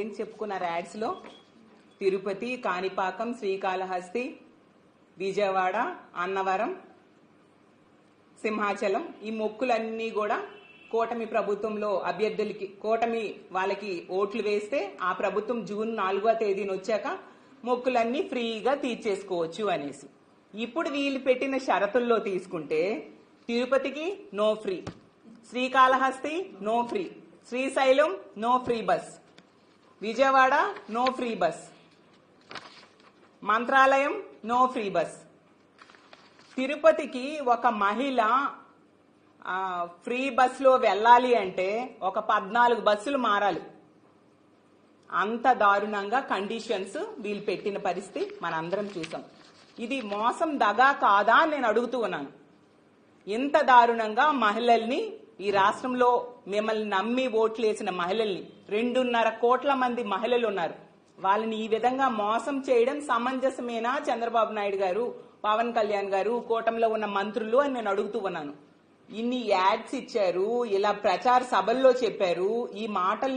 ఏం చెప్పుకున్నారు యాడ్స్లో? తిరుపతి కాణిపాకం శ్రీకాళహస్తి విజయవాడ అన్నవరం సింహాచలం. ఈ మొక్కులన్నీ కూడా కూటమి ప్రభుత్వంలో అభ్యర్థులకి కూటమి వాళ్ళకి ఓట్లు వేస్తే ఆ ప్రభుత్వం జూన్ నాలుగో తేదీన వచ్చాక మొక్కులన్నీ ఫ్రీగా తీర్చేసుకోవచ్చు అనేసి. ఇప్పుడు వీళ్ళు పెట్టిన షరతుల్లో తీసుకుంటే తిరుపతికి no free Srikalahasti no free Srisailam no free bus. Vijayawada no free bus Mantralayam no free bus తిరుపతికి ఒక మహిళ ఫ్రీ బస్సులో వెళ్ళాలి అంటే ఒక పద్నాలుగు బస్సులు మారాలి. అంత దారుణంగా కండిషన్స్ వీళ్ళు పెట్టిన పరిస్థితి మనందరం చూసాం. ఇది మోసం దగా కాదా అని నేను అడుగుతూ ఉన్నాను. ఇంత దారుణంగా మహిళల్ని ఈ రాష్ట్రంలో మిమ్మల్ని నమ్మి ఓట్లు వేసిన మహిళల్ని రెండున్నర కోట్ల మంది మహిళలు ఉన్నారు. వాళ్ళని ఈ విధంగా మోసం చేయడం సమంజసమేనా చంద్రబాబు నాయుడు గారు పవన్ కళ్యాణ్ గారు కూటమిలో ఉన్న మంత్రులు అని నేను అడుగుతూ ఉన్నాను. ఇన్ని యాడ్స్ ఇచ్చారు ఇలా ప్రచార సభల్లో చెప్పారు ఈ మాటలు